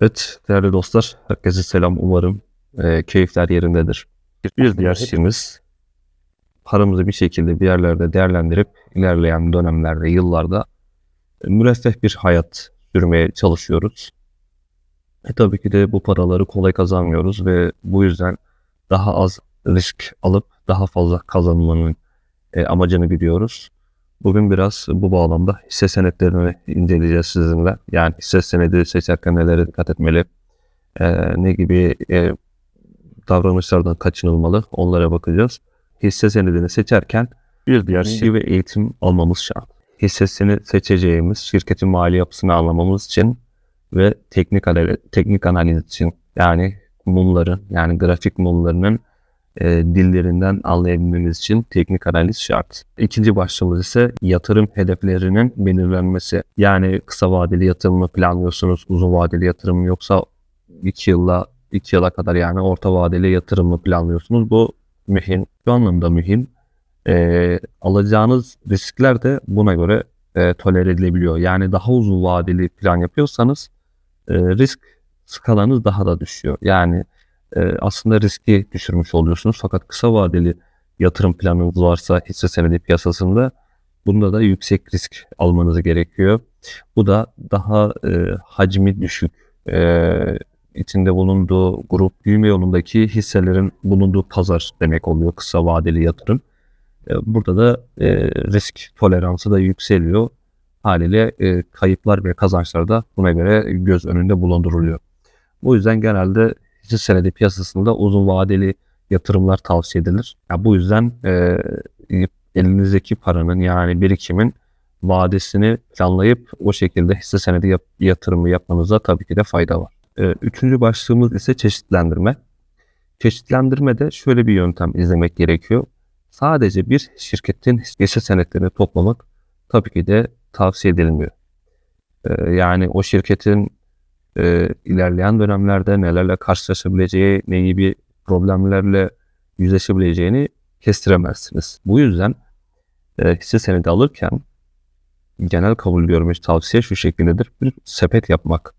Evet değerli dostlar, herkese selam umarım e, keyifler yerindedir. Bir diğer şeyimiz paramızı bir şekilde bir yerlerde değerlendirip ilerleyen dönemlerde, yıllarda e, müreffeh bir hayat sürmeye çalışıyoruz. E tabii ki de bu paraları kolay kazanmıyoruz ve bu yüzden daha az risk alıp daha fazla kazanmanın e, amacını biliyoruz. Bugün biraz bu bağlamda hisse senetlerini inceleyeceğiz sizinle. Yani hisse senedi seçerken nelere dikkat etmeli, e, ne gibi e, davranışlardan kaçınılmalı onlara bakacağız. Hisse senedini seçerken bir diğer şey ve eğitim almamız şart. Hissesini seçeceğimiz şirketin mali yapısını anlamamız için ve teknik analiz, teknik analiz için yani mumların yani grafik mumlarının e, dillerinden anlayabilmemiz için teknik analiz şart. İkinci başlığımız ise yatırım hedeflerinin belirlenmesi. Yani kısa vadeli yatırım mı planlıyorsunuz, uzun vadeli yatırım mı yoksa 2 yılla 2 yıla kadar yani orta vadeli yatırım mı planlıyorsunuz? Bu mühim. Şu anlamda mühim. E, alacağınız riskler de buna göre e, tolere edilebiliyor. Yani daha uzun vadeli plan yapıyorsanız e, risk skalanız daha da düşüyor. Yani aslında riski düşürmüş oluyorsunuz. Fakat kısa vadeli yatırım planınız varsa hisse senedi piyasasında bunda da yüksek risk almanız gerekiyor. Bu da daha e, hacmi düşük, e, içinde bulunduğu grup büyüme yolundaki hisselerin bulunduğu pazar demek oluyor kısa vadeli yatırım. E, burada da e, risk toleransı da yükseliyor. Haliyle e, kayıplar ve kazançlar da buna göre göz önünde bulunduruluyor. Bu yüzden genelde hisse senedi piyasasında uzun vadeli yatırımlar tavsiye edilir. Yani bu yüzden e, elinizdeki paranın yani birikimin vadesini planlayıp o şekilde hisse senedi yap, yatırımı yapmanıza tabii ki de fayda var. E, üçüncü başlığımız ise çeşitlendirme. Çeşitlendirmede şöyle bir yöntem izlemek gerekiyor. Sadece bir şirketin hisse senetlerini toplamak tabii ki de tavsiye edilmiyor. E, yani o şirketin e, ilerleyen dönemlerde nelerle karşılaşabileceği, ne gibi problemlerle yüzleşebileceğini kestiremezsiniz. Bu yüzden e, hisse senedi alırken genel kabul görmüş tavsiye şu şekildedir. Bir sepet yapmak.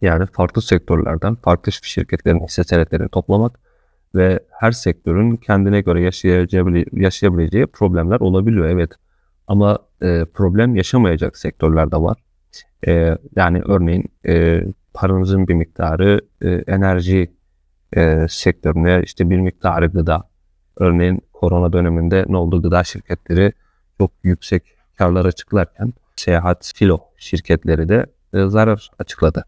Yani farklı sektörlerden farklı şirketlerin hisse senetlerini toplamak ve her sektörün kendine göre yaşayabileceği problemler olabiliyor. Evet ama e, problem yaşamayacak sektörler de var. E, yani örneğin e, paranızın bir miktarı e, enerji e, sektörüne işte bir miktarı gıda. Örneğin korona döneminde ne oldu? Gıda şirketleri çok yüksek karlar açıklarken seyahat filo şirketleri de e, zarar açıkladı.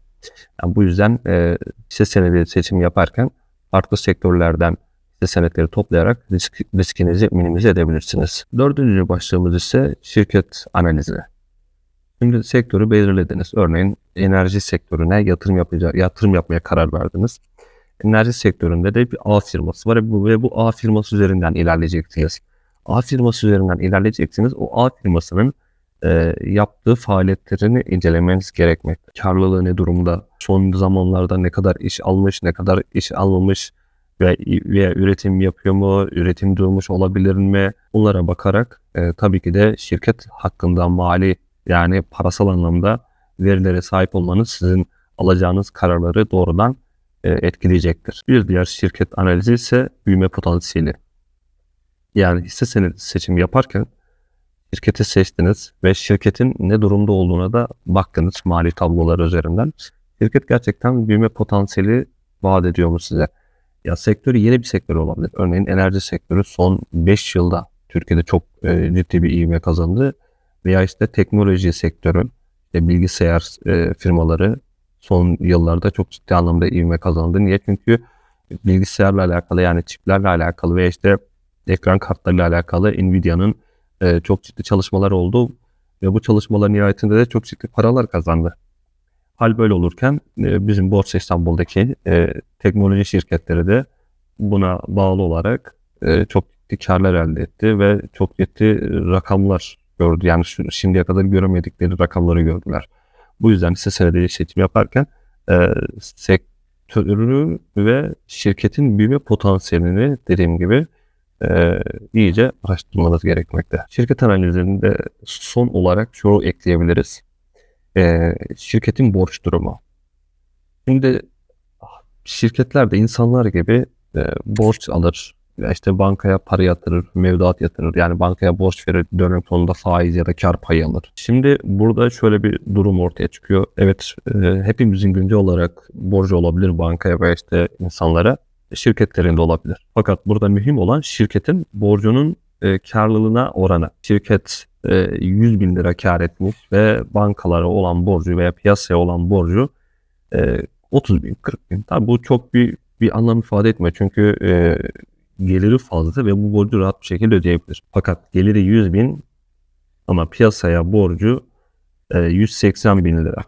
Yani bu yüzden e, hisse senedi seçim yaparken farklı sektörlerden hisse senetleri toplayarak risk, riskinizi minimize edebilirsiniz. Dördüncü başlığımız ise şirket analizi. Şimdi sektörü belirlediniz. Örneğin enerji sektörüne yatırım yapacak, yatırım yapmaya karar verdiniz. Enerji sektöründe de bir A firması var ve bu A firması üzerinden ilerleyeceksiniz. A firması üzerinden ilerleyeceksiniz. O A firmasının e, yaptığı faaliyetlerini incelemeniz gerekmekte. Karlılığı ne durumda? Son zamanlarda ne kadar iş almış, ne kadar iş almamış ve veya üretim yapıyor mu, üretim durmuş olabilir mi? Bunlara bakarak e, tabii ki de şirket hakkında mali yani parasal anlamda verilere sahip olmanız sizin alacağınız kararları doğrudan e, etkileyecektir. Bir diğer şirket analizi ise büyüme potansiyeli. Yani hisse senedi seçim yaparken şirketi seçtiniz ve şirketin ne durumda olduğuna da baktınız mali tabloları üzerinden. Şirket gerçekten büyüme potansiyeli vaat ediyor mu size? Ya sektörü yeni bir sektör olabilir. Örneğin enerji sektörü son 5 yılda Türkiye'de çok e, ciddi bir ivme kazandı veya işte teknoloji sektörü, işte bilgisayar e, firmaları son yıllarda çok ciddi anlamda ivme kazandı. Niye? Çünkü bilgisayarla alakalı yani çiplerle alakalı ve işte ekran kartlarıyla alakalı Nvidia'nın e, çok ciddi çalışmalar oldu ve bu çalışmaların nihayetinde de çok ciddi paralar kazandı. Hal böyle olurken e, bizim Borsa İstanbul'daki e, teknoloji şirketleri de buna bağlı olarak e, çok ciddi karlar elde etti ve çok ciddi rakamlar gördü. Yani şimdiye kadar göremedikleri rakamları gördüler. Bu yüzden hisse senedi seçim yaparken e, sektörü ve şirketin büyüme potansiyelini dediğim gibi e, iyice araştırmanız gerekmekte. Şirket analizinde son olarak şunu ekleyebiliriz. E, şirketin borç durumu. Şimdi şirketler de insanlar gibi e, borç alır. İşte bankaya para yatırır, mevduat yatırır. Yani bankaya borç verir, dönem sonunda faiz ya da kar payı alır. Şimdi burada şöyle bir durum ortaya çıkıyor. Evet, e, hepimizin güncel olarak borcu olabilir bankaya ve işte insanlara. Şirketlerin de olabilir. Fakat burada mühim olan şirketin borcunun e, karlılığına oranı. Şirket e, 100 bin lira kar etmiş ve bankalara olan borcu veya piyasaya olan borcu e, 30 bin, 40 bin. Tabii bu çok bir bir anlam ifade etmiyor. Çünkü e, geliri fazla ve bu borcu rahat bir şekilde ödeyebilir. Fakat geliri 100 bin ama piyasaya borcu e, 180 bin lira.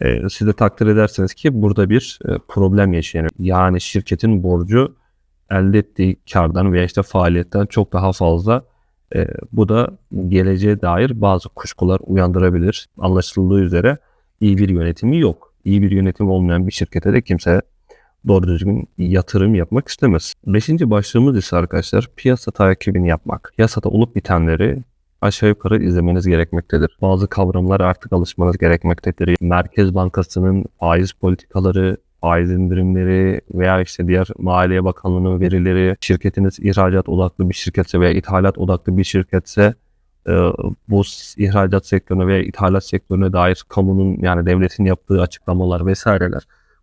E, siz de takdir ederseniz ki burada bir e, problem yaşanıyor. Yani şirketin borcu elde ettiği kardan veya işte faaliyetten çok daha fazla. E, bu da geleceğe dair bazı kuşkular uyandırabilir. Anlaşıldığı üzere iyi bir yönetimi yok. İyi bir yönetim olmayan bir şirkete de kimse doğru düzgün yatırım yapmak istemez. Beşinci başlığımız ise arkadaşlar piyasa takibini yapmak. Piyasada olup bitenleri aşağı yukarı izlemeniz gerekmektedir. Bazı kavramlar artık alışmanız gerekmektedir. Merkez Bankası'nın faiz politikaları, faiz indirimleri veya işte diğer Maliye Bakanlığı'nın verileri, şirketiniz ihracat odaklı bir şirketse veya ithalat odaklı bir şirketse e, bu ihracat sektörüne veya ithalat sektörüne dair kamunun yani devletin yaptığı açıklamalar vesaireler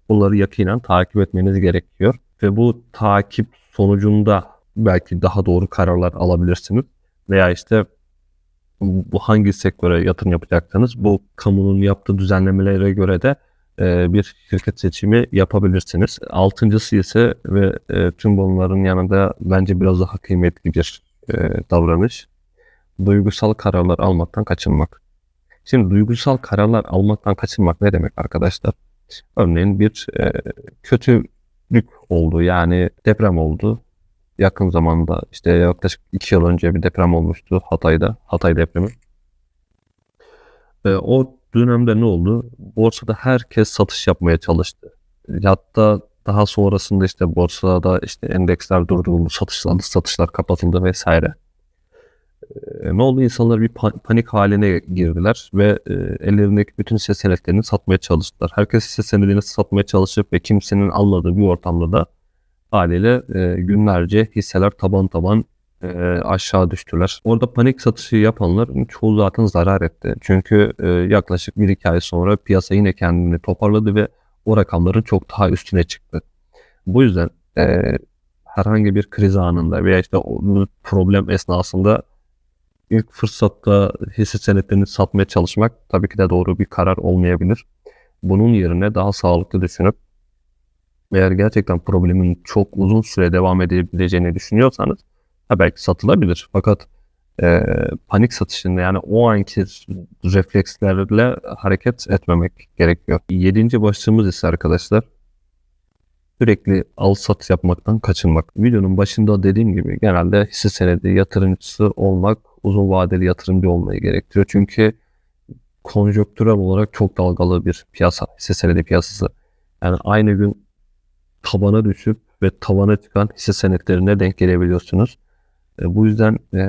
bunları yakinen takip etmeniz gerekiyor. Ve bu takip sonucunda belki daha doğru kararlar alabilirsiniz. Veya işte bu hangi sektöre yatırım yapacaksanız bu kamunun yaptığı düzenlemelere göre de e, bir şirket seçimi yapabilirsiniz. Altıncısı ise ve e, tüm bunların yanında bence biraz daha kıymetli bir e, davranış. Duygusal kararlar almaktan kaçınmak. Şimdi duygusal kararlar almaktan kaçınmak ne demek arkadaşlar? Örneğin bir e, kötülük oldu yani deprem oldu. Yakın zamanda işte yaklaşık iki yıl önce bir deprem olmuştu Hatay'da. Hatay depremi. E, o dönemde ne oldu? Borsada herkes satış yapmaya çalıştı. Hatta daha sonrasında işte borsada işte endeksler durduruldu, satışlar, satışlar kapatıldı vesaire. E, ne oldu? İnsanlar bir panik haline girdiler ve e, ellerindeki bütün hisse senetlerini satmaya çalıştılar. Herkes hisse senedini satmaya çalışıp ve kimsenin almadığı bir ortamda da haliyle e, günlerce hisseler taban taban aşağı düştüler. Orada panik satışı yapanlar çoğu zaten zarar etti. Çünkü yaklaşık 1-2 ay sonra piyasa yine kendini toparladı ve o rakamların çok daha üstüne çıktı. Bu yüzden herhangi bir kriz anında veya işte problem esnasında ilk fırsatta hisse senetlerini satmaya çalışmak tabii ki de doğru bir karar olmayabilir. Bunun yerine daha sağlıklı düşünüp eğer gerçekten problemin çok uzun süre devam edebileceğini düşünüyorsanız ha belki satılabilir. Fakat e, panik satışında yani o anki reflekslerle hareket etmemek gerekiyor. Yedinci başlığımız ise arkadaşlar sürekli al sat yapmaktan kaçınmak. Videonun başında dediğim gibi genelde hisse senedi yatırımcısı olmak uzun vadeli yatırımcı olmayı gerektiriyor. Çünkü konjonktürel olarak çok dalgalı bir piyasa, hisse senedi piyasası. Yani aynı gün tabana düşüp ve tavana çıkan hisse senetlerine denk gelebiliyorsunuz. E, bu yüzden e,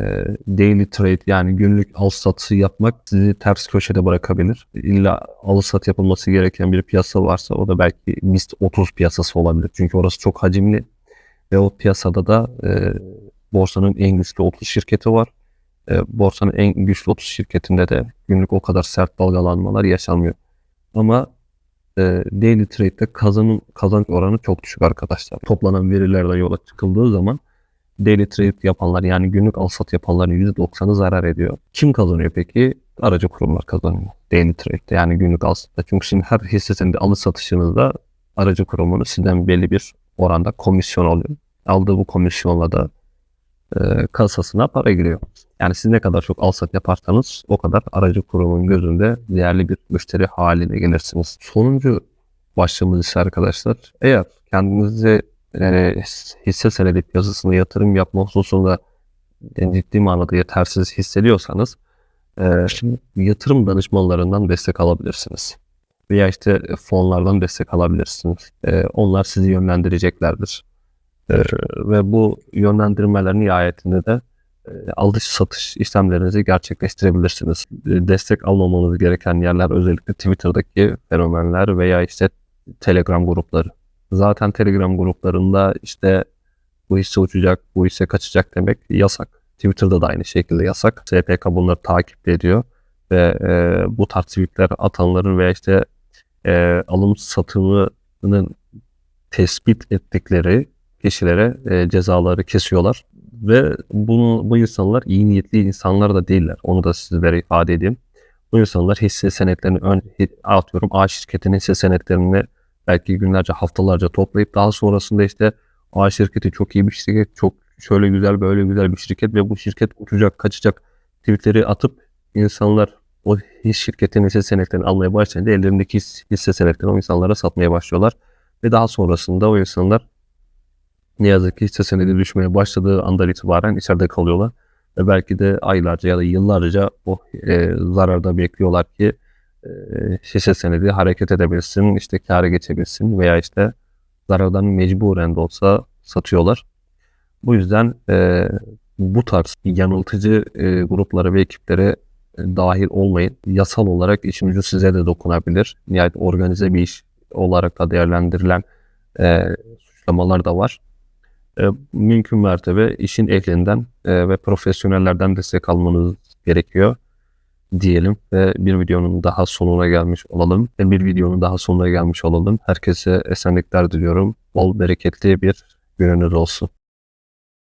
daily trade yani günlük al satı yapmak sizi ters köşede bırakabilir. İlla al sat yapılması gereken bir piyasa varsa o da belki MIST 30 piyasası olabilir. Çünkü orası çok hacimli ve o piyasada da e, borsanın en güçlü 30 şirketi var. E, borsanın en güçlü 30 şirketinde de günlük o kadar sert dalgalanmalar yaşanmıyor. Ama e, daily trade'de kazanın kazanç oranı çok düşük arkadaşlar. Toplanan verilerden yola çıkıldığı zaman daily trade yapanlar yani günlük al sat yapanların %90'ı zarar ediyor. Kim kazanıyor peki? Aracı kurumlar kazanıyor. Daily trade'de yani günlük al satta. Çünkü şimdi her hisse senedi alış satışınızda aracı kurumunun sizden belli bir oranda komisyon alıyor. Aldığı bu komisyonla da e, kasasına para giriyor. Yani siz ne kadar çok alsat yaparsanız o kadar aracı kurumun gözünde değerli bir müşteri haline gelirsiniz. Sonuncu başlığımız ise arkadaşlar eğer kendinizi e, hisse senedi piyasasına yatırım yapma hususunda ciddi manada yetersiz hissediyorsanız e, şimdi yatırım danışmanlarından destek alabilirsiniz. Veya işte fonlardan destek alabilirsiniz. E, onlar sizi yönlendireceklerdir. E, ve bu yönlendirmelerin nihayetinde de alış satış işlemlerinizi gerçekleştirebilirsiniz. E, destek almamanız gereken yerler özellikle Twitter'daki fenomenler veya işte Telegram grupları. Zaten Telegram gruplarında işte bu hisse uçacak, bu hisse kaçacak demek yasak. Twitter'da da aynı şekilde yasak. SPK bunları takip ediyor ve e, bu tarz tweetler atanların veya işte e, alım satımının tespit ettikleri kişilere e, cezaları kesiyorlar. Ve bunu, bu insanlar iyi niyetli insanlar da değiller. Onu da sizlere ifade edeyim. Bu insanlar hisse senetlerini ön, atıyorum A şirketinin hisse senetlerini belki günlerce haftalarca toplayıp daha sonrasında işte A şirketi çok iyi bir şirket, çok şöyle güzel böyle güzel bir şirket ve bu şirket uçacak kaçacak tweetleri atıp insanlar o hisse şirketin hisse senetlerini almaya başlayınca ellerindeki his- hisse senetlerini o insanlara satmaya başlıyorlar. Ve daha sonrasında o insanlar ne yazık ki hisse senedi düşmeye başladığı andan itibaren içeride kalıyorlar. Ve belki de aylarca ya da yıllarca o e, zararda bekliyorlar ki e, hisse senedi hareket edebilsin, işte kâra geçebilsin veya işte zarardan mecburen de olsa satıyorlar. Bu yüzden e, bu tarz yanıltıcı e, gruplara ve ekiplere e, dahil olmayın. Yasal olarak işin ucu size de dokunabilir. Nihayet organize bir iş olarak da değerlendirilen e, suçlamalar da var. E, mümkün mertebe işin ehlinden e, ve profesyonellerden destek almanız gerekiyor diyelim ve bir videonun daha sonuna gelmiş olalım. Ve bir videonun daha sonuna gelmiş olalım. Herkese esenlikler diliyorum. Bol bereketli bir gününüz olsun.